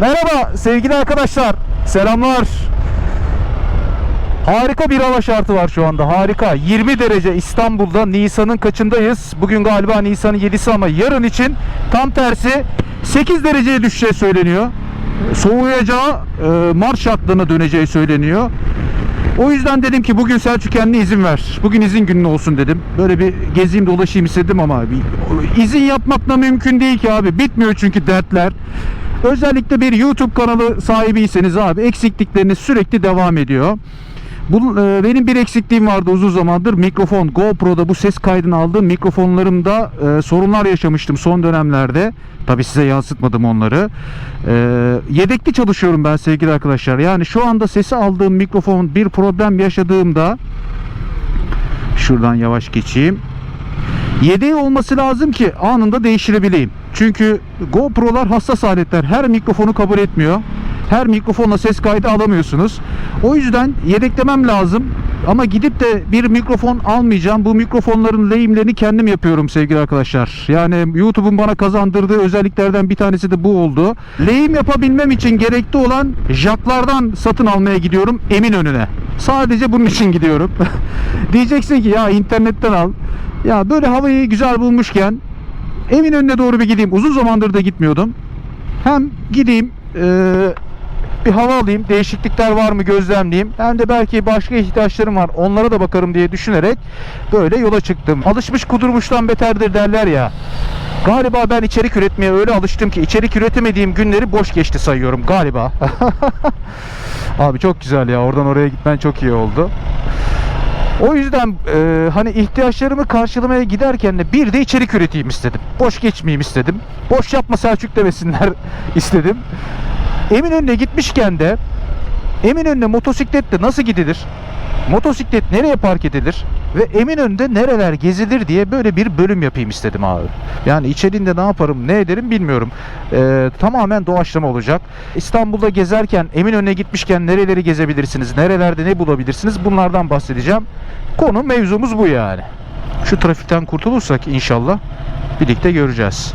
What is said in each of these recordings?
Merhaba sevgili arkadaşlar. Selamlar. Harika bir hava şartı var şu anda. Harika. 20 derece İstanbul'da Nisan'ın kaçındayız? Bugün galiba Nisan'ın 7'si ama yarın için tam tersi 8 dereceye düşeceği söyleniyor. Soğuyacağı e, Mart şartlarına döneceği söyleniyor. O yüzden dedim ki bugün Selçuk kendine izin ver. Bugün izin günün olsun dedim. Böyle bir gezeyim dolaşayım istedim ama bir, izin yapmak da mümkün değil ki abi. Bitmiyor çünkü dertler. Özellikle bir YouTube kanalı sahibiyseniz abi eksiklikleriniz sürekli devam ediyor. Bu, e, benim bir eksikliğim vardı uzun zamandır. Mikrofon GoPro'da bu ses kaydını aldığım mikrofonlarımda e, sorunlar yaşamıştım son dönemlerde. Tabi size yansıtmadım onları. E, yedekli çalışıyorum ben sevgili arkadaşlar. Yani şu anda sesi aldığım mikrofon bir problem yaşadığımda şuradan yavaş geçeyim. Yedeği olması lazım ki anında değiştirebileyim. Çünkü GoPro'lar hassas aletler. Her mikrofonu kabul etmiyor. Her mikrofonla ses kaydı alamıyorsunuz. O yüzden yedeklemem lazım. Ama gidip de bir mikrofon almayacağım. Bu mikrofonların lehimlerini kendim yapıyorum sevgili arkadaşlar. Yani YouTube'un bana kazandırdığı özelliklerden bir tanesi de bu oldu. Lehim yapabilmem için gerekli olan jacklardan satın almaya gidiyorum Eminönü'ne. Sadece bunun için gidiyorum. Diyeceksin ki ya internetten al. Ya böyle havayı güzel bulmuşken Eminönü'ne doğru bir gideyim. Uzun zamandır da gitmiyordum. Hem gideyim eee, bir hava alayım, değişiklikler var mı gözlemleyeyim. Hem de belki başka ihtiyaçlarım var, onlara da bakarım diye düşünerek böyle yola çıktım. Alışmış kudurmuştan beterdir derler ya. Galiba ben içerik üretmeye öyle alıştım ki içerik üretemediğim günleri boş geçti sayıyorum galiba. Abi çok güzel ya. Oradan oraya gitmen çok iyi oldu. O yüzden e, hani ihtiyaçlarımı karşılamaya giderken de bir de içerik üreteyim istedim. Boş geçmeyeyim istedim. Boş yapma Selçuk demesinler istedim. Eminönü'ne gitmişken de Eminönü'ne motosikletle nasıl gidilir? Motosiklet nereye park edilir? Ve Eminönü'nde nereler gezilir diye böyle bir bölüm yapayım istedim abi. Yani içeriğinde ne yaparım, ne ederim bilmiyorum. Ee, tamamen doğaçlama olacak. İstanbul'da gezerken, Eminönü'ne gitmişken nereleri gezebilirsiniz, nerelerde ne bulabilirsiniz bunlardan bahsedeceğim. Konu mevzumuz bu yani. Şu trafikten kurtulursak inşallah birlikte göreceğiz.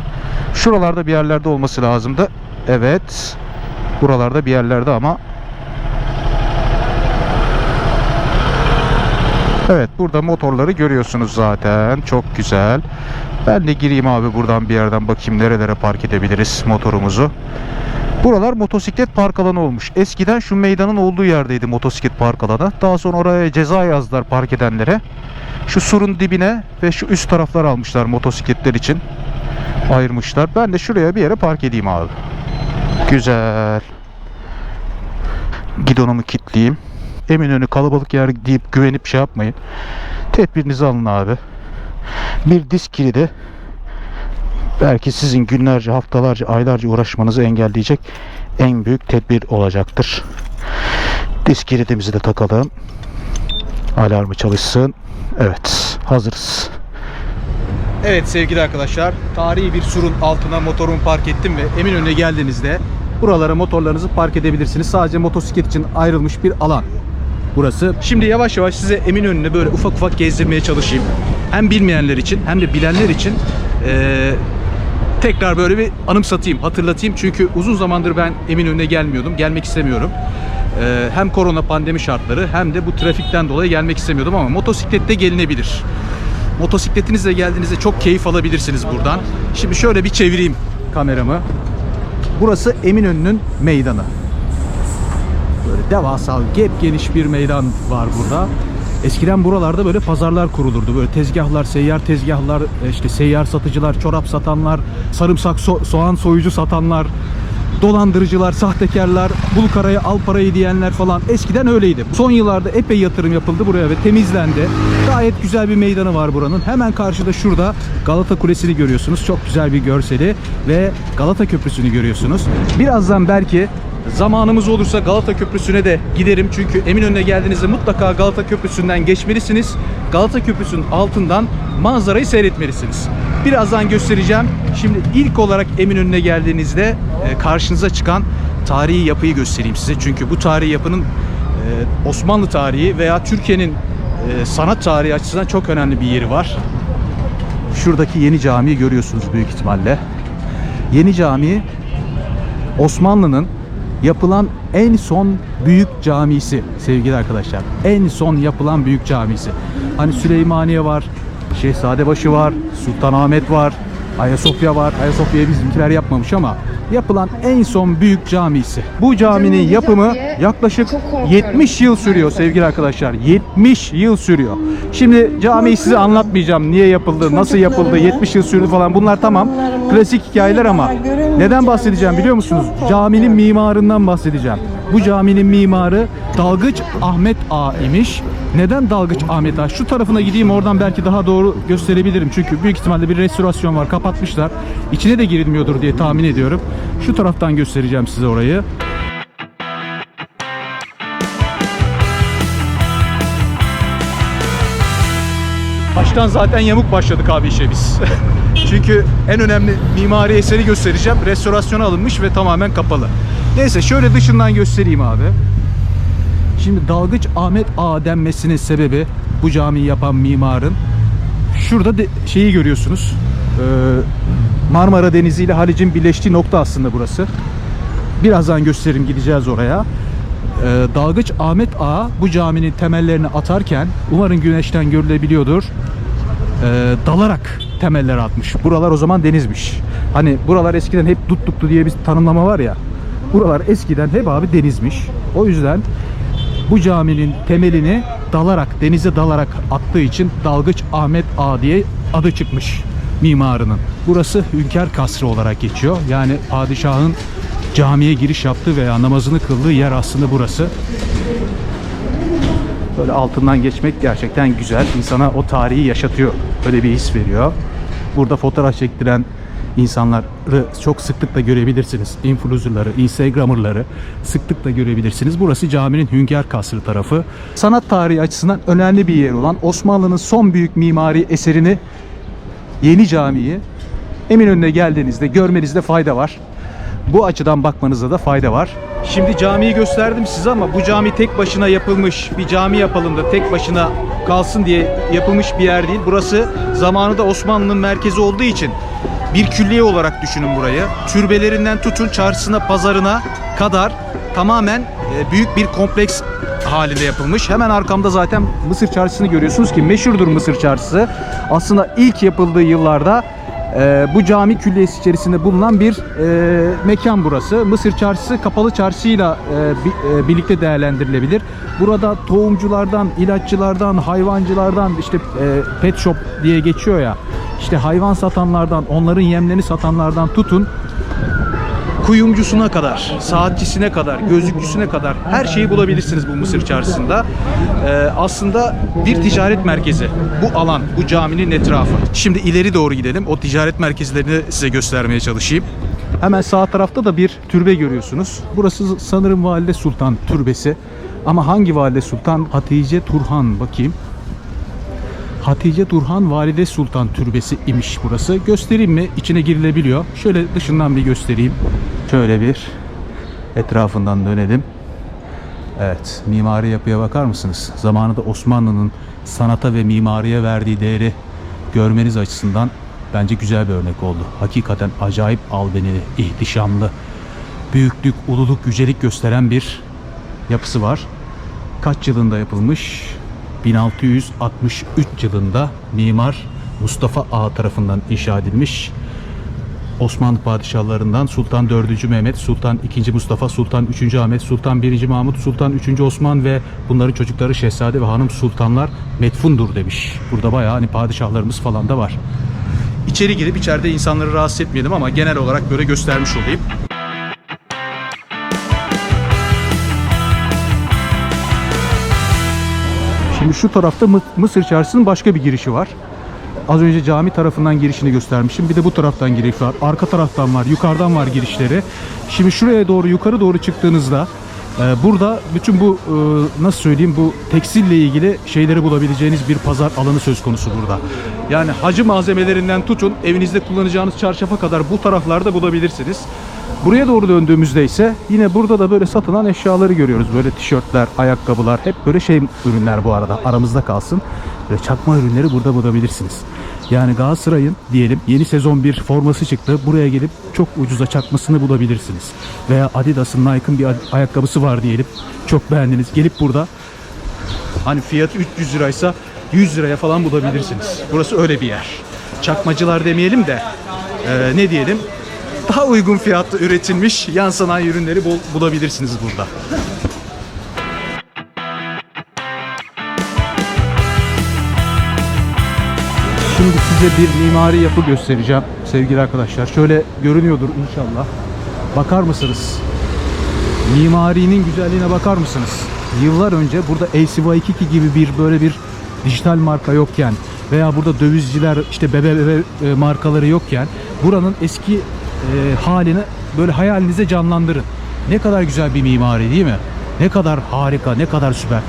Şuralarda bir yerlerde olması lazımdı. Evet. Buralarda bir yerlerde ama Evet burada motorları görüyorsunuz zaten. Çok güzel. Ben de gireyim abi buradan bir yerden bakayım nerelere park edebiliriz motorumuzu. Buralar motosiklet park alanı olmuş. Eskiden şu meydanın olduğu yerdeydi motosiklet park alanı. Daha sonra oraya ceza yazdılar park edenlere. Şu surun dibine ve şu üst taraflar almışlar motosikletler için. Ayırmışlar. Ben de şuraya bir yere park edeyim abi. Güzel. Gidonumu kilitleyeyim. Eminönü kalabalık yer deyip güvenip şey yapmayın. Tedbirinizi alın abi. Bir disk kilidi belki sizin günlerce, haftalarca, aylarca uğraşmanızı engelleyecek en büyük tedbir olacaktır. Disk kilidimizi de takalım. Alarmı çalışsın. Evet, hazırız. Evet sevgili arkadaşlar, tarihi bir surun altına motorumu park ettim ve Eminönü'ne geldiğinizde buralara motorlarınızı park edebilirsiniz. Sadece motosiklet için ayrılmış bir alan burası. Şimdi yavaş yavaş size Eminönü'nü böyle ufak ufak gezdirmeye çalışayım. Hem bilmeyenler için hem de bilenler için eee, tekrar böyle bir anımsatayım, hatırlatayım. Çünkü uzun zamandır ben Eminönü'ne gelmiyordum, gelmek istemiyorum. Eee, hem korona pandemi şartları hem de bu trafikten dolayı gelmek istemiyordum ama motosiklette gelinebilir. Motosikletinizle geldiğinizde çok keyif alabilirsiniz buradan. Şimdi şöyle bir çevireyim kameramı. Burası Eminönü'nün meydanı. Böyle devasa, gep geniş bir meydan var burada. Eskiden buralarda böyle pazarlar kurulurdu. Böyle tezgahlar, seyyar tezgahlar, işte seyyar satıcılar, çorap satanlar, sarımsak, so- soğan soyucu satanlar, dolandırıcılar, sahtekarlar, bul karayı al parayı diyenler falan eskiden öyleydi. Son yıllarda epey yatırım yapıldı buraya ve temizlendi. Gayet güzel bir meydanı var buranın. Hemen karşıda şurada Galata Kulesi'ni görüyorsunuz. Çok güzel bir görseli ve Galata Köprüsü'nü görüyorsunuz. Birazdan belki Zamanımız olursa Galata Köprüsü'ne de giderim. Çünkü Eminönü'ne geldiğinizde mutlaka Galata Köprüsü'nden geçmelisiniz. Galata Köprüsü'nün altından manzarayı seyretmelisiniz. Birazdan göstereceğim. Şimdi ilk olarak Eminönü'ne geldiğinizde e, karşınıza çıkan tarihi yapıyı göstereyim size. Çünkü bu tarihi yapının e, Osmanlı tarihi veya Türkiye'nin e, sanat tarihi açısından çok önemli bir yeri var. Şuradaki yeni camiyi görüyorsunuz büyük ihtimalle. Yeni cami Osmanlı'nın yapılan en son büyük camisi sevgili arkadaşlar. En son yapılan büyük camisi. Hani Süleymaniye var, Şehzadebaşı var, Sultanahmet var, Ayasofya var. Ayasofya'yı bizimkiler yapmamış ama yapılan en son büyük camisi. Bu caminin yapımı yaklaşık 70 yıl sürüyor sevgili arkadaşlar. 70 yıl sürüyor. Şimdi camiyi size anlatmayacağım. Niye yapıldı, nasıl yapıldı, 70 yıl sürdü falan. Bunlar tamam klasik hikayeler ama neden bahsedeceğim biliyor musunuz? Caminin mimarından bahsedeceğim. Bu caminin mimarı Dalgıç Ahmet Ağa imiş. Neden Dalgıç Ahmet Ağa? Şu tarafına gideyim oradan belki daha doğru gösterebilirim. Çünkü büyük ihtimalle bir restorasyon var. Kapatmışlar. İçine de girilmiyordur diye tahmin ediyorum. Şu taraftan göstereceğim size orayı. Baştan zaten yamuk başladık abi işe biz. Çünkü en önemli mimari eseri göstereceğim. Restorasyona alınmış ve tamamen kapalı. Neyse şöyle dışından göstereyim abi. Şimdi Dalgıç Ahmet Ağa denmesinin sebebi bu camiyi yapan mimarın şurada de, şeyi görüyorsunuz. Ee, Marmara Denizi ile Halic'in birleştiği nokta aslında burası. Birazdan gösteririm gideceğiz oraya. Ee, Dalgıç Ahmet Ağa bu caminin temellerini atarken umarım güneşten görülebiliyordur. Ee, dalarak temeller atmış. Buralar o zaman denizmiş. Hani buralar eskiden hep dutluktu diye bir tanımlama var ya. Buralar eskiden hep abi denizmiş. O yüzden bu caminin temelini dalarak, denize dalarak attığı için Dalgıç Ahmet Ağa diye adı çıkmış mimarının. Burası Hünkar Kasrı olarak geçiyor. Yani padişahın camiye giriş yaptığı veya namazını kıldığı yer aslında burası. Böyle altından geçmek gerçekten güzel. İnsana o tarihi yaşatıyor. Öyle bir his veriyor. Burada fotoğraf çektiren insanları çok sıklıkla görebilirsiniz. Influencer'ları, Instagram'ırları sıklıkla görebilirsiniz. Burası caminin Hünkar Kasrı tarafı. Sanat tarihi açısından önemli bir yer olan Osmanlı'nın son büyük mimari eserini Yeni Camiyi Eminönü'ne geldiğinizde görmenizde fayda var. Bu açıdan bakmanızda da fayda var. Şimdi camiyi gösterdim size ama bu cami tek başına yapılmış bir cami yapalım da tek başına kalsın diye yapılmış bir yer değil. Burası zamanında Osmanlı'nın merkezi olduğu için bir külliye olarak düşünün burayı. Türbelerinden tutun çarşısına, pazarına kadar tamamen e, büyük bir kompleks halinde yapılmış. Hemen arkamda zaten Mısır Çarşısı'nı görüyorsunuz ki meşhurdur Mısır Çarşısı. Aslında ilk yapıldığı yıllarda e, bu cami külliyesi içerisinde bulunan bir e, mekan burası. Mısır Çarşısı kapalı çarşıyla e, bi- e, birlikte değerlendirilebilir. Burada tohumculardan, ilaççılardan, hayvancılardan işte e, pet shop diye geçiyor ya. İşte hayvan satanlardan, onların yemlerini satanlardan tutun kuyumcusuna kadar, saatçisine kadar, gözlükçüsüne kadar her şeyi bulabilirsiniz bu Mısır Çarşısı'nda. Ee, aslında bir ticaret merkezi bu alan, bu caminin etrafı. Şimdi ileri doğru gidelim. O ticaret merkezlerini size göstermeye çalışayım. Hemen sağ tarafta da bir türbe görüyorsunuz. Burası sanırım Valide Sultan türbesi. Ama hangi Valide Sultan? Hatice Turhan bakayım. Hatice Turhan Valide Sultan Türbesi imiş burası. Göstereyim mi? İçine girilebiliyor. Şöyle dışından bir göstereyim. Şöyle bir etrafından dönelim. Evet, mimari yapıya bakar mısınız? Zamanında Osmanlı'nın sanata ve mimariye verdiği değeri görmeniz açısından bence güzel bir örnek oldu. Hakikaten acayip albenili, ihtişamlı, büyüklük, ululuk, yücelik gösteren bir yapısı var. Kaç yılında yapılmış? 1663 yılında mimar Mustafa Ağa tarafından inşa edilmiş. Osmanlı padişahlarından Sultan 4. Mehmet, Sultan 2. Mustafa, Sultan 3. Ahmet, Sultan 1. Mahmut, Sultan 3. Osman ve bunların çocukları Şehzade ve Hanım Sultanlar metfundur demiş. Burada bayağı hani padişahlarımız falan da var. İçeri girip içeride insanları rahatsız etmeyelim ama genel olarak böyle göstermiş olayım. Şimdi şu tarafta Mı- Mısır Çarşısı'nın başka bir girişi var. Az önce cami tarafından girişini göstermişim. Bir de bu taraftan giriş var. Arka taraftan var. Yukarıdan var girişleri. Şimdi şuraya doğru yukarı doğru çıktığınızda e, burada bütün bu e, nasıl söyleyeyim bu tekstille ilgili şeyleri bulabileceğiniz bir pazar alanı söz konusu burada. Yani hacı malzemelerinden tutun evinizde kullanacağınız çarşafa kadar bu taraflarda bulabilirsiniz. Buraya doğru döndüğümüzde ise yine burada da böyle satılan eşyaları görüyoruz. Böyle tişörtler, ayakkabılar hep böyle şey ürünler bu arada aramızda kalsın. Böyle çakma ürünleri burada bulabilirsiniz. Yani Galatasaray'ın diyelim yeni sezon bir forması çıktı. Buraya gelip çok ucuza çakmasını bulabilirsiniz. Veya Adidas'ın Nike'ın bir ayakkabısı var diyelim. Çok beğendiniz. Gelip burada Hani fiyatı 300 liraysa 100 liraya falan bulabilirsiniz. Burası öyle bir yer. Çakmacılar demeyelim de e, ne diyelim daha uygun fiyatlı üretilmiş yan sanayi ürünleri bul- bulabilirsiniz burada. Şimdi size bir mimari yapı göstereceğim sevgili arkadaşlar. Şöyle görünüyordur inşallah. Bakar mısınız? Mimarinin güzelliğine bakar mısınız? Yıllar önce burada ACY22 gibi bir böyle bir dijital marka yokken veya burada dövizciler işte bebe bebe e, markaları yokken buranın eski e, halini böyle hayalinize canlandırın. Ne kadar güzel bir mimari değil mi? Ne kadar harika, ne kadar süper.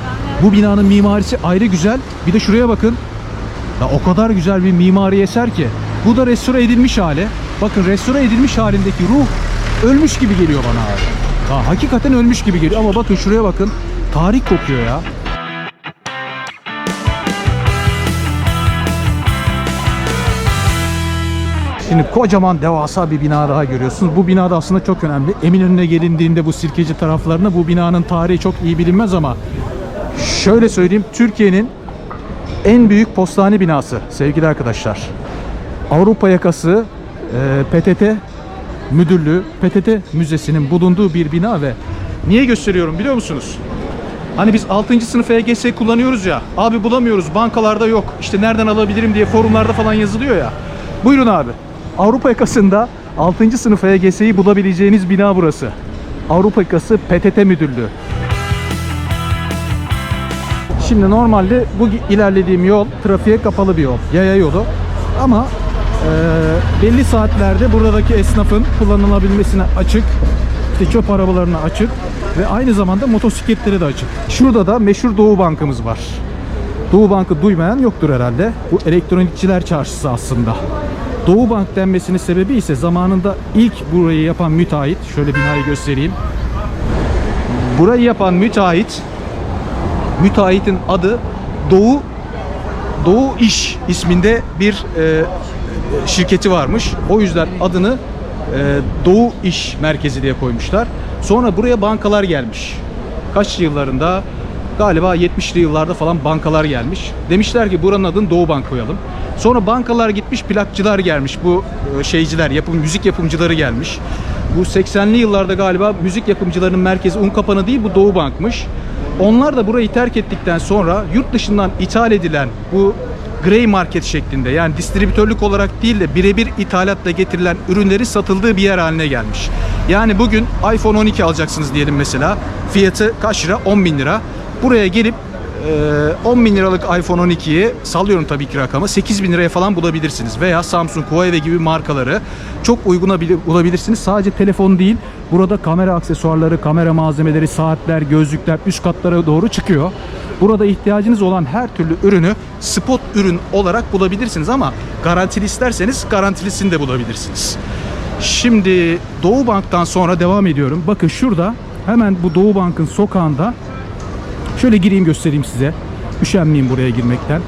Bu binanın mimarisi ayrı güzel. Bir de şuraya bakın. Ya o kadar güzel bir mimari eser ki. Bu da restore edilmiş hali. Bakın restore edilmiş halindeki ruh ölmüş gibi geliyor bana abi. Ha, hakikaten ölmüş gibi geliyor ama bakın şuraya bakın. Tarih kokuyor ya. Şimdi kocaman devasa bir bina daha görüyorsunuz. Bu bina da aslında çok önemli. Eminönü'ne gelindiğinde bu sirkeci taraflarına bu binanın tarihi çok iyi bilinmez ama şöyle söyleyeyim Türkiye'nin en büyük postane binası sevgili arkadaşlar. Avrupa yakası e, PTT müdürlüğü, PTT müzesinin bulunduğu bir bina ve niye gösteriyorum biliyor musunuz? Hani biz 6. sınıf EGS kullanıyoruz ya. Abi bulamıyoruz. Bankalarda yok. İşte nereden alabilirim diye forumlarda falan yazılıyor ya. Buyurun abi. Avrupa yakasında 6. sınıf EGS'yi bulabileceğiniz bina burası. Avrupa yakası PTT müdürlüğü. Şimdi normalde bu ilerlediğim yol trafiğe kapalı bir yol. Yaya yolu. Ama e, belli saatlerde buradaki esnafın kullanılabilmesine açık. İşte çöp arabalarına açık ve aynı zamanda motosikletlere de açık. Şurada da meşhur Doğu Bank'ımız var. Doğu Bank'ı duymayan yoktur herhalde. Bu elektronikçiler çarşısı aslında. Doğu Bank denmesinin sebebi ise zamanında ilk burayı yapan müteahhit, şöyle binayı göstereyim. Burayı yapan müteahhit müteahhitin adı Doğu Doğu İş isminde bir e, şirketi varmış. O yüzden adını e, Doğu İş Merkezi diye koymuşlar. Sonra buraya bankalar gelmiş. Kaç yıllarında? Galiba 70'li yıllarda falan bankalar gelmiş. Demişler ki buranın adını Doğu Bank koyalım. Sonra bankalar gitmiş, plakçılar gelmiş. Bu e, şeyciler, yapım müzik yapımcıları gelmiş. Bu 80'li yıllarda galiba müzik yapımcılarının merkezi Unkapanı değil bu Doğu Bank'mış. Onlar da burayı terk ettikten sonra yurt dışından ithal edilen bu grey market şeklinde yani distribütörlük olarak değil de birebir ithalatla getirilen ürünleri satıldığı bir yer haline gelmiş. Yani bugün iPhone 12 alacaksınız diyelim mesela. Fiyatı kaç lira? 10 bin lira. Buraya gelip e, 10 bin liralık iPhone 12'yi sallıyorum tabii ki rakamı 8 bin liraya falan bulabilirsiniz. Veya Samsung, Huawei gibi markaları çok uyguna bili- bulabilirsiniz. Sadece telefon değil burada kamera aksesuarları, kamera malzemeleri, saatler, gözlükler üst katlara doğru çıkıyor. Burada ihtiyacınız olan her türlü ürünü spot ürün olarak bulabilirsiniz ama garantili isterseniz garantilisini de bulabilirsiniz. Şimdi Doğu Bank'tan sonra devam ediyorum. Bakın şurada hemen bu Doğu Bank'ın sokağında şöyle gireyim göstereyim size. Üşenmeyeyim buraya girmekten.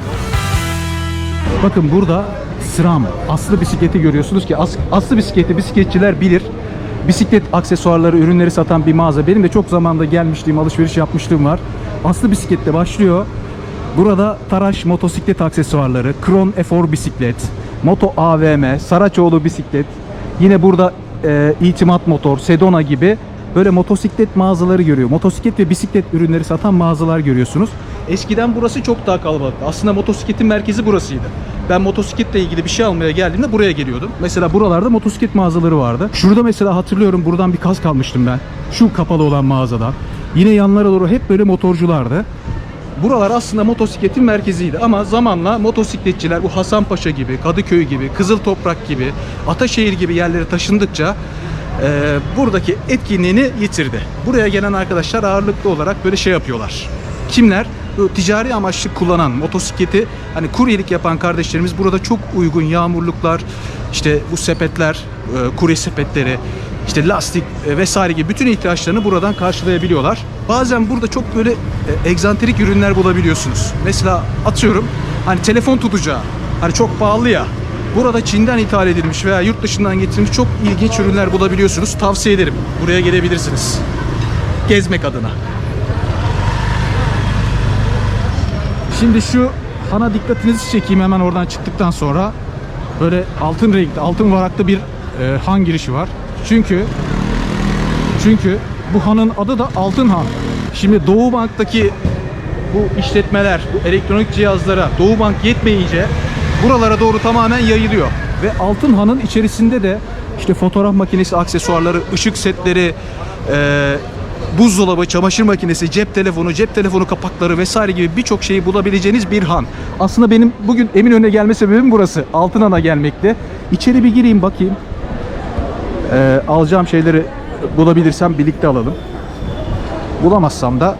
Bakın burada SRAM aslı bisikleti görüyorsunuz ki as- aslı bisikleti bisikletçiler bilir. Bisiklet aksesuarları, ürünleri satan bir mağaza. Benim de çok zamanda gelmişliğim, alışveriş yapmışlığım var. Aslı bisiklette başlıyor. Burada Taraş motosiklet aksesuarları, Kron Efor bisiklet, Moto AVM, Saraçoğlu bisiklet, yine burada e, İtimat Motor, Sedona gibi böyle motosiklet mağazaları görüyor. Motosiklet ve bisiklet ürünleri satan mağazalar görüyorsunuz. Eskiden burası çok daha kalabalıktı. Aslında motosikletin merkezi burasıydı. Ben motosikletle ilgili bir şey almaya geldiğimde buraya geliyordum. Mesela buralarda motosiklet mağazaları vardı. Şurada mesela hatırlıyorum buradan bir kask almıştım ben. Şu kapalı olan mağazadan. Yine yanlara doğru hep böyle motorculardı. Buralar aslında motosikletin merkeziydi ama zamanla motosikletçiler bu Hasanpaşa gibi, Kadıköy gibi, Kızıl Toprak gibi, Ataşehir gibi yerlere taşındıkça e, buradaki etkinliğini yitirdi. Buraya gelen arkadaşlar ağırlıklı olarak böyle şey yapıyorlar. Kimler? Bu ticari amaçlı kullanan motosikleti hani kuryelik yapan kardeşlerimiz burada çok uygun yağmurluklar, işte bu sepetler, e, kurye sepetleri, işte lastik e, vesaire gibi bütün ihtiyaçlarını buradan karşılayabiliyorlar. Bazen burada çok böyle e, egzantrik ürünler bulabiliyorsunuz. Mesela atıyorum hani telefon tutacağı hani çok pahalı ya. Burada Çin'den ithal edilmiş veya yurt dışından getirilmiş çok ilginç ürünler bulabiliyorsunuz. Tavsiye ederim. Buraya gelebilirsiniz. Gezmek adına. Şimdi şu hana dikkatinizi çekeyim hemen oradan çıktıktan sonra. Böyle altın renkli, altın varaklı bir e, han girişi var. Çünkü çünkü bu hanın adı da Altın Han. Şimdi Doğu Bank'taki bu işletmeler, bu elektronik cihazlara Doğu Bank yetmeyince buralara doğru tamamen yayılıyor. Ve Altın Han'ın içerisinde de işte fotoğraf makinesi aksesuarları, ışık setleri, e, buzdolabı, çamaşır makinesi, cep telefonu, cep telefonu kapakları vesaire gibi birçok şeyi bulabileceğiniz bir han. Aslında benim bugün Eminönü'ne gelme sebebim burası. Altın Han'a gelmekti. İçeri bir gireyim bakayım. E, alacağım şeyleri bulabilirsem birlikte alalım. Bulamazsam da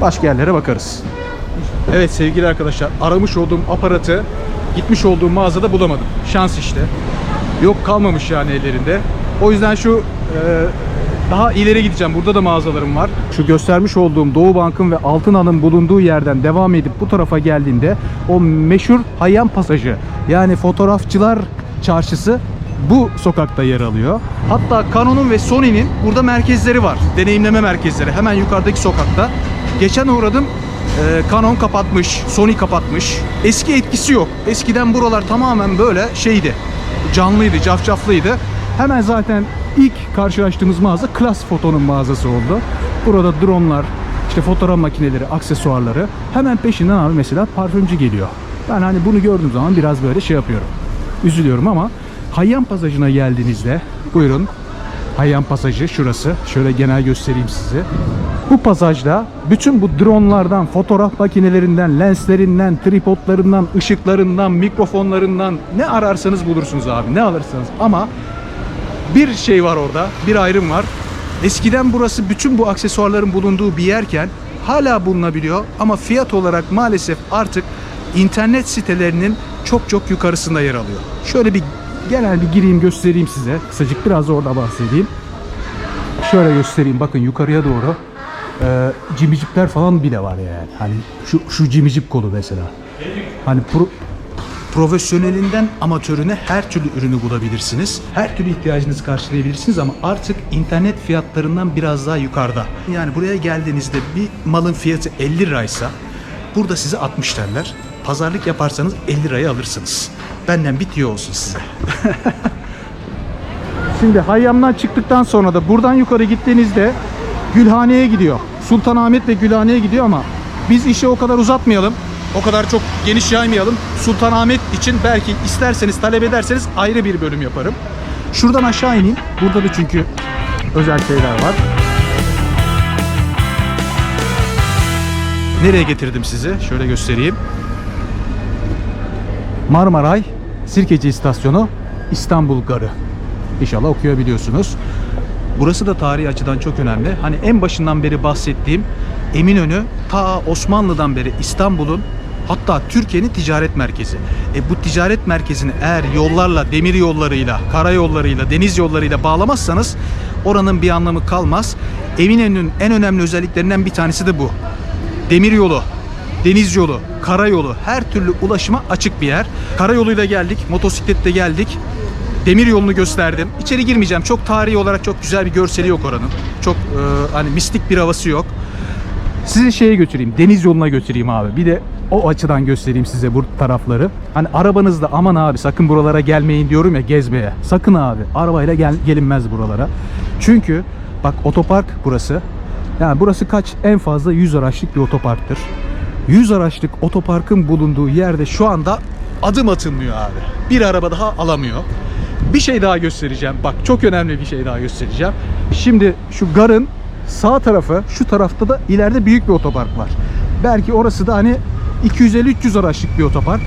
başka yerlere bakarız. Evet sevgili arkadaşlar aramış olduğum aparatı gitmiş olduğum mağazada bulamadım. Şans işte. Yok kalmamış yani ellerinde. O yüzden şu e, daha ileri gideceğim. Burada da mağazalarım var. Şu göstermiş olduğum Doğu Bank'ın ve Altın Han'ın bulunduğu yerden devam edip bu tarafa geldiğinde o meşhur Hayyan Pasajı yani fotoğrafçılar çarşısı bu sokakta yer alıyor. Hatta Canon'un ve Sony'nin burada merkezleri var. Deneyimleme merkezleri. Hemen yukarıdaki sokakta. Geçen uğradım. Ee, Canon kapatmış, Sony kapatmış. Eski etkisi yok. Eskiden buralar tamamen böyle şeydi. Canlıydı, cafcaflıydı. Hemen zaten ilk karşılaştığımız mağaza Klas Foto'nun mağazası oldu. Burada dronlar, işte fotoğraf makineleri, aksesuarları. Hemen peşinden abi mesela parfümcü geliyor. Ben hani bunu gördüğüm zaman biraz böyle şey yapıyorum. Üzülüyorum ama Hayyan Pasajı'na geldiğinizde buyurun Hayyan Pasajı şurası. Şöyle genel göstereyim size. Bu pasajda bütün bu dronlardan, fotoğraf makinelerinden, lenslerinden, tripodlarından, ışıklarından, mikrofonlarından ne ararsanız bulursunuz abi. Ne alırsanız. Ama bir şey var orada, bir ayrım var. Eskiden burası bütün bu aksesuarların bulunduğu bir yerken hala bulunabiliyor ama fiyat olarak maalesef artık internet sitelerinin çok çok yukarısında yer alıyor. Şöyle bir genel bir gireyim göstereyim size. Kısacık biraz orada bahsedeyim. Şöyle göstereyim bakın yukarıya doğru e, cimicipler falan bile var yani. Hani şu şu cimicip kolu mesela. Hani pro- profesyonelinden amatörüne her türlü ürünü bulabilirsiniz. Her türlü ihtiyacınızı karşılayabilirsiniz ama artık internet fiyatlarından biraz daha yukarıda. Yani buraya geldiğinizde bir malın fiyatı 50 liraysa burada size 60 derler. Pazarlık yaparsanız 50 liraya alırsınız. Benden bitiyor olsun size. Şimdi Hayyam'dan çıktıktan sonra da buradan yukarı gittiğinizde Gülhane'ye gidiyor. Sultanahmet ve Gülhane'ye gidiyor ama biz işi o kadar uzatmayalım. O kadar çok geniş yaymayalım. Sultanahmet için belki isterseniz talep ederseniz ayrı bir bölüm yaparım. Şuradan aşağı ineyim. Burada da çünkü özel şeyler var. Nereye getirdim sizi? Şöyle göstereyim. Marmaray Sirkeci İstasyonu İstanbul Garı. İnşallah okuyabiliyorsunuz. Burası da tarihi açıdan çok önemli. Hani en başından beri bahsettiğim Eminönü ta Osmanlı'dan beri İstanbul'un hatta Türkiye'nin ticaret merkezi. E bu ticaret merkezini eğer yollarla, demir yollarıyla, karayollarıyla, deniz yollarıyla bağlamazsanız oranın bir anlamı kalmaz. Eminönü'nün en önemli özelliklerinden bir tanesi de bu. Demir yolu, deniz yolu, karayolu her türlü ulaşıma açık bir yer. Karayoluyla geldik, motosikletle geldik. Demir yolunu gösterdim. İçeri girmeyeceğim. Çok tarihi olarak çok güzel bir görseli yok oranın. Çok e, hani mistik bir havası yok. Sizi şeye götüreyim. Deniz yoluna götüreyim abi. Bir de o açıdan göstereyim size bu tarafları. Hani arabanızda aman abi sakın buralara gelmeyin diyorum ya gezmeye. Sakın abi. Arabayla gel, gelinmez buralara. Çünkü bak otopark burası. Yani burası kaç? En fazla 100 araçlık bir otoparktır. 100 araçlık otoparkın bulunduğu yerde şu anda adım atılmıyor abi. Bir araba daha alamıyor. Bir şey daha göstereceğim. Bak çok önemli bir şey daha göstereceğim. Şimdi şu garın sağ tarafı, şu tarafta da ileride büyük bir otopark var. Belki orası da hani 250-300 araçlık bir otopark.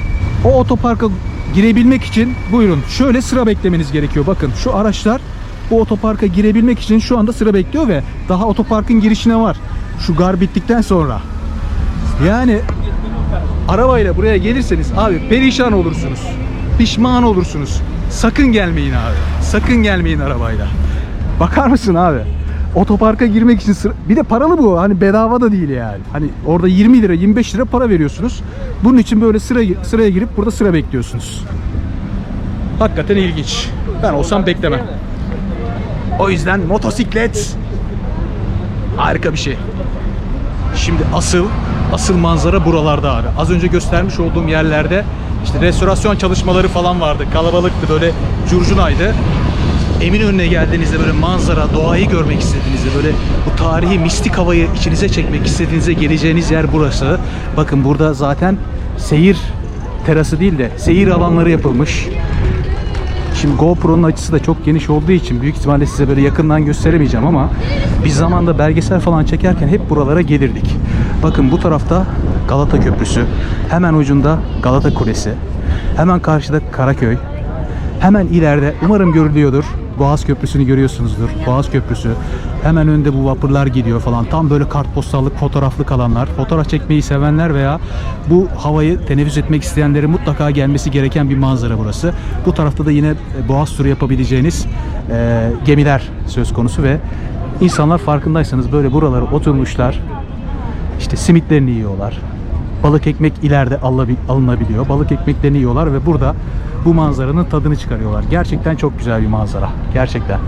O otoparka girebilmek için buyurun şöyle sıra beklemeniz gerekiyor. Bakın şu araçlar bu otoparka girebilmek için şu anda sıra bekliyor ve daha otoparkın girişine var. Şu gar bittikten sonra. Yani arabayla buraya gelirseniz abi perişan olursunuz. Pişman olursunuz. Sakın gelmeyin abi. Sakın gelmeyin arabayla. Bakar mısın abi? Otoparka girmek için sıra... Bir de paralı bu. Hani bedava da değil yani. Hani orada 20 lira 25 lira para veriyorsunuz. Bunun için böyle sıra sıraya girip burada sıra bekliyorsunuz. Hakikaten ilginç. Ben olsam beklemem. O yüzden motosiklet harika bir şey. Şimdi asıl asıl manzara buralarda abi. Az önce göstermiş olduğum yerlerde işte restorasyon çalışmaları falan vardı. Kalabalıktı böyle curcunaydı. Eminönü'ne geldiğinizde böyle manzara, doğayı görmek istediğinizde böyle bu tarihi mistik havayı içinize çekmek istediğinizde geleceğiniz yer burası. Bakın burada zaten seyir terası değil de seyir alanları yapılmış. Şimdi GoPro'nun açısı da çok geniş olduğu için büyük ihtimalle size böyle yakından gösteremeyeceğim ama biz zamanda belgesel falan çekerken hep buralara gelirdik. Bakın bu tarafta Galata Köprüsü, hemen ucunda Galata Kulesi, hemen karşıda Karaköy, hemen ileride umarım görülüyordur. Boğaz Köprüsü'nü görüyorsunuzdur. Boğaz Köprüsü. Hemen önde bu vapurlar gidiyor falan. Tam böyle kartpostallık, fotoğraflık alanlar. Fotoğraf çekmeyi sevenler veya bu havayı teneffüs etmek isteyenlerin mutlaka gelmesi gereken bir manzara burası. Bu tarafta da yine e, boğaz turu yapabileceğiniz e, gemiler söz konusu ve insanlar farkındaysanız böyle buralara oturmuşlar. İşte simitlerini yiyorlar. Balık ekmek ileride alınabi- alınabiliyor. Balık ekmeklerini yiyorlar ve burada bu manzaranın tadını çıkarıyorlar. Gerçekten çok güzel bir manzara. Gerçekten.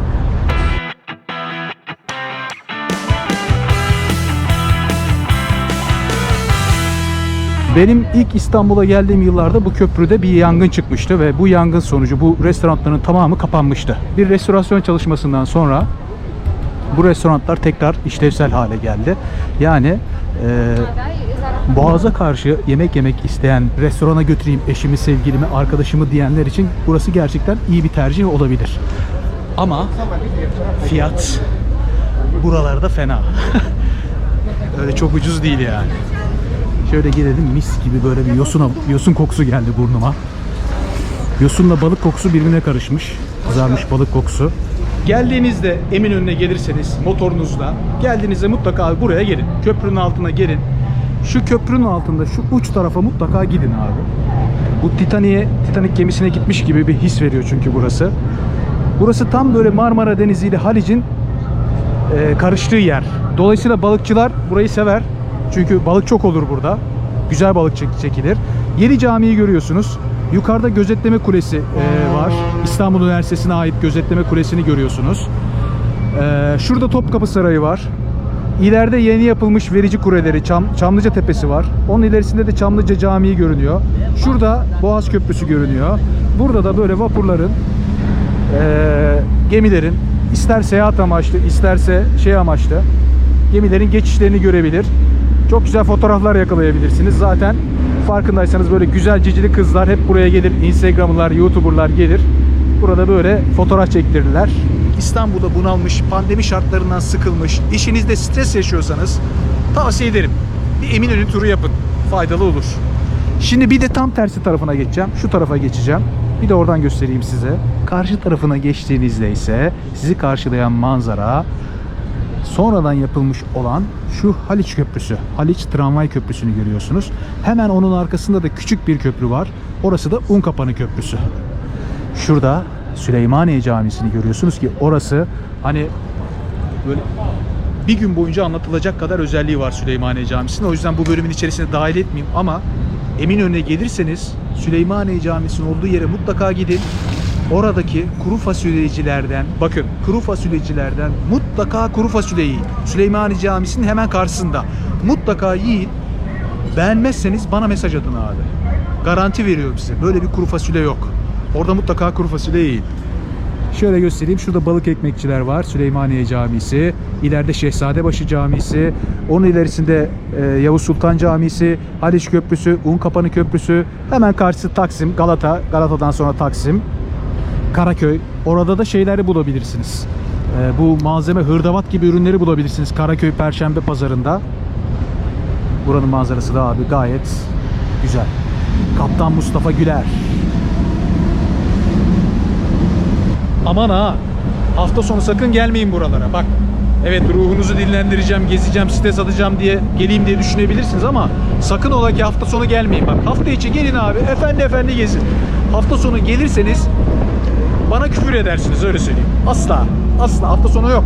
Benim ilk İstanbul'a geldiğim yıllarda bu köprüde bir yangın çıkmıştı ve bu yangın sonucu bu restoranların tamamı kapanmıştı. Bir restorasyon çalışmasından sonra bu restoranlar tekrar işlevsel hale geldi. Yani e, Boğaz'a karşı yemek yemek isteyen, restorana götüreyim eşimi, sevgilimi, arkadaşımı diyenler için burası gerçekten iyi bir tercih olabilir. Ama fiyat buralarda fena. Öyle çok ucuz değil yani. Şöyle girelim mis gibi böyle bir yosun, yosun kokusu geldi burnuma. Yosunla balık kokusu birbirine karışmış. Kızarmış balık kokusu. Geldiğinizde Eminönü'ne gelirseniz motorunuzla geldiğinizde mutlaka buraya gelin. Köprünün altına gelin. Şu köprünün altında şu uç tarafa mutlaka gidin abi. Bu Titanik'e, Titanic gemisine gitmiş gibi bir his veriyor çünkü burası. Burası tam böyle Marmara Denizi ile Halic'in e, karıştığı yer. Dolayısıyla balıkçılar burayı sever. Çünkü balık çok olur burada. Güzel balık çek- çekilir. Yeni camiyi görüyorsunuz. Yukarıda gözetleme kulesi e, var. İstanbul Üniversitesi'ne ait gözetleme kulesini görüyorsunuz. E, şurada Topkapı Sarayı var. İleride yeni yapılmış verici kuleleri, Çam, Çamlıca Tepesi var. Onun ilerisinde de Çamlıca Camii görünüyor. Şurada Boğaz Köprüsü görünüyor. Burada da böyle vapurların eee, gemilerin ister seyahat amaçlı isterse şey amaçlı gemilerin geçişlerini görebilir. Çok güzel fotoğraflar yakalayabilirsiniz. Zaten farkındaysanız böyle güzel cicili kızlar hep buraya gelir. Instagram'lar, YouTuber'lar gelir. Burada böyle fotoğraf çektirirler. İstanbul'da bunalmış, pandemi şartlarından sıkılmış, işinizde stres yaşıyorsanız tavsiye ederim. Bir Eminönü turu yapın. Faydalı olur. Şimdi bir de tam tersi tarafına geçeceğim. Şu tarafa geçeceğim. Bir de oradan göstereyim size. Karşı tarafına geçtiğinizde ise sizi karşılayan manzara sonradan yapılmış olan şu Haliç Köprüsü. Haliç Tramvay Köprüsü'nü görüyorsunuz. Hemen onun arkasında da küçük bir köprü var. Orası da Unkapanı Köprüsü. Şurada Süleymaniye Camisi'ni görüyorsunuz ki orası hani böyle bir gün boyunca anlatılacak kadar özelliği var Süleymaniye Camisi'nin. O yüzden bu bölümün içerisine dahil etmeyeyim ama Eminönü'ne gelirseniz Süleymaniye Camisi'nin olduğu yere mutlaka gidin. Oradaki kuru fasulyecilerden, bakın kuru fasulyecilerden mutlaka kuru fasulye yiyin. Süleymaniye Camisi'nin hemen karşısında. Mutlaka yiyin. Beğenmezseniz bana mesaj atın abi. Garanti veriyorum size. Böyle bir kuru fasulye yok. Orada mutlaka kuru fasulye yiyin. Şöyle göstereyim. Şurada balık ekmekçiler var. Süleymaniye Camisi. İleride Şehzadebaşı Camisi. Onun ilerisinde e, Yavuz Sultan Camisi, Haliç Köprüsü, Unkapanı Köprüsü. Hemen karşısı Taksim, Galata. Galata'dan sonra Taksim. Karaköy. Orada da şeyleri bulabilirsiniz. E, bu malzeme hırdavat gibi ürünleri bulabilirsiniz. Karaköy Perşembe Pazarında. Buranın manzarası da abi gayet güzel. Kaptan Mustafa Güler. Aman ha. Hafta sonu sakın gelmeyin buralara. Bak. Evet ruhunuzu dinlendireceğim, gezeceğim, stres atacağım diye geleyim diye düşünebilirsiniz ama sakın ola ki hafta sonu gelmeyin. Bak hafta içi gelin abi. Efendi efendi gezin. Hafta sonu gelirseniz bana küfür edersiniz öyle söyleyeyim. Asla. Asla hafta sonu yok.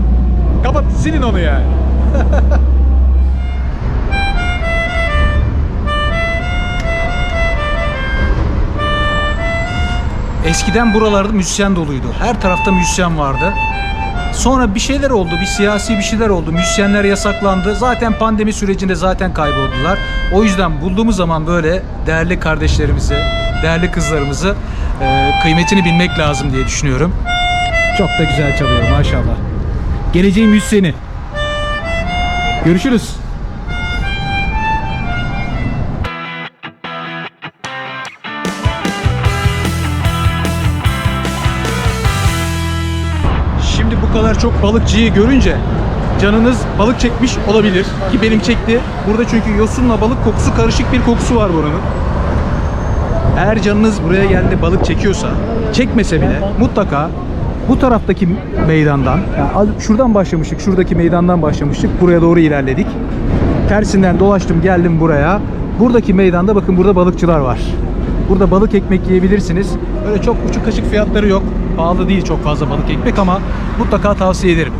Kapat. Sil Silin onu yani. Eskiden buralarda müzisyen doluydu. Her tarafta müzisyen vardı. Sonra bir şeyler oldu, bir siyasi bir şeyler oldu. Müzisyenler yasaklandı. Zaten pandemi sürecinde zaten kayboldular. O yüzden bulduğumuz zaman böyle değerli kardeşlerimizi, değerli kızlarımızı e, kıymetini bilmek lazım diye düşünüyorum. Çok da güzel çalıyor maşallah. Geleceğin müzisyeni. Görüşürüz. Şimdi bu kadar çok balıkçıyı görünce canınız balık çekmiş olabilir ki benim çekti. Burada çünkü yosunla balık kokusu karışık bir kokusu var buranın. Eğer canınız buraya geldi balık çekiyorsa, çekmese bile mutlaka bu taraftaki meydandan, yani şuradan başlamıştık, şuradaki meydandan başlamıştık, buraya doğru ilerledik. Tersinden dolaştım, geldim buraya. Buradaki meydanda bakın burada balıkçılar var. Burada balık ekmek yiyebilirsiniz. Öyle çok uçuk kaşık fiyatları yok. Pahalı değil çok fazla balık ekmek ama mutlaka tavsiye ederim.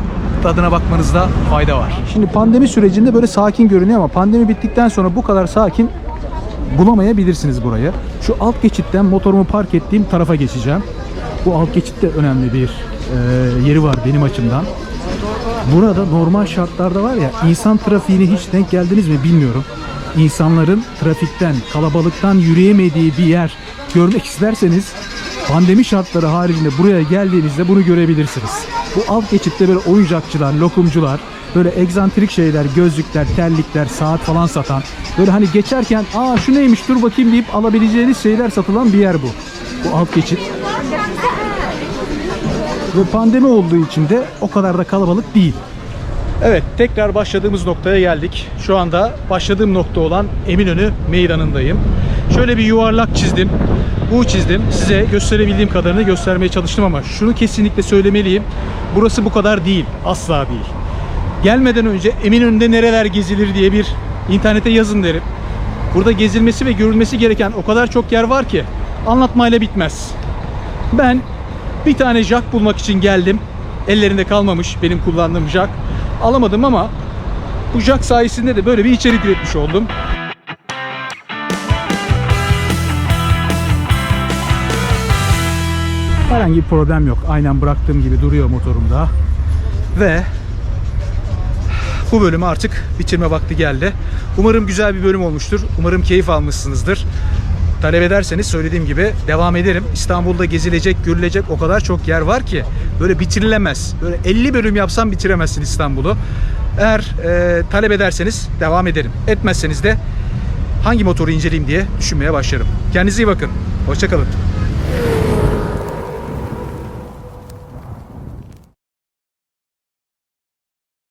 Tadına bakmanızda fayda var. Şimdi pandemi sürecinde böyle sakin görünüyor ama pandemi bittikten sonra bu kadar sakin bulamayabilirsiniz burayı. Şu alt geçitten motorumu park ettiğim tarafa geçeceğim. Bu alt geçit de önemli bir e, yeri var benim açımdan. Burada normal şartlarda var ya insan trafiğine hiç denk geldiniz mi bilmiyorum. İnsanların trafikten, kalabalıktan yürüyemediği bir yer görmek isterseniz pandemi şartları haricinde buraya geldiğinizde bunu görebilirsiniz. Bu alt geçitte böyle oyuncakçılar, lokumcular, böyle egzantrik şeyler, gözlükler, terlikler, saat falan satan, böyle hani geçerken aa şu neymiş dur bakayım deyip alabileceğiniz şeyler satılan bir yer bu. Bu alt geçit. Ve pandemi olduğu için de o kadar da kalabalık değil. Evet, tekrar başladığımız noktaya geldik. Şu anda başladığım nokta olan Eminönü meydanındayım. Şöyle bir yuvarlak çizdim. Bu çizdim. Size gösterebildiğim kadarını göstermeye çalıştım ama şunu kesinlikle söylemeliyim. Burası bu kadar değil. Asla değil. Gelmeden önce Eminönü'nde nereler gezilir diye bir internete yazın derim. Burada gezilmesi ve görülmesi gereken o kadar çok yer var ki anlatmayla bitmez. Ben bir tane jack bulmak için geldim. Ellerinde kalmamış benim kullandığım jack. Alamadım ama bu jack sayesinde de böyle bir içerik üretmiş oldum. Herhangi bir problem yok. Aynen bıraktığım gibi duruyor motorumda. Ve bu bölümü artık bitirme vakti geldi. Umarım güzel bir bölüm olmuştur. Umarım keyif almışsınızdır. Talep ederseniz söylediğim gibi devam ederim. İstanbul'da gezilecek, görülecek o kadar çok yer var ki böyle bitirilemez. Böyle 50 bölüm yapsam bitiremezsin İstanbul'u. Eğer e, talep ederseniz devam ederim. Etmezseniz de hangi motoru inceleyeyim diye düşünmeye başlarım. Kendinize iyi bakın. Hoşçakalın.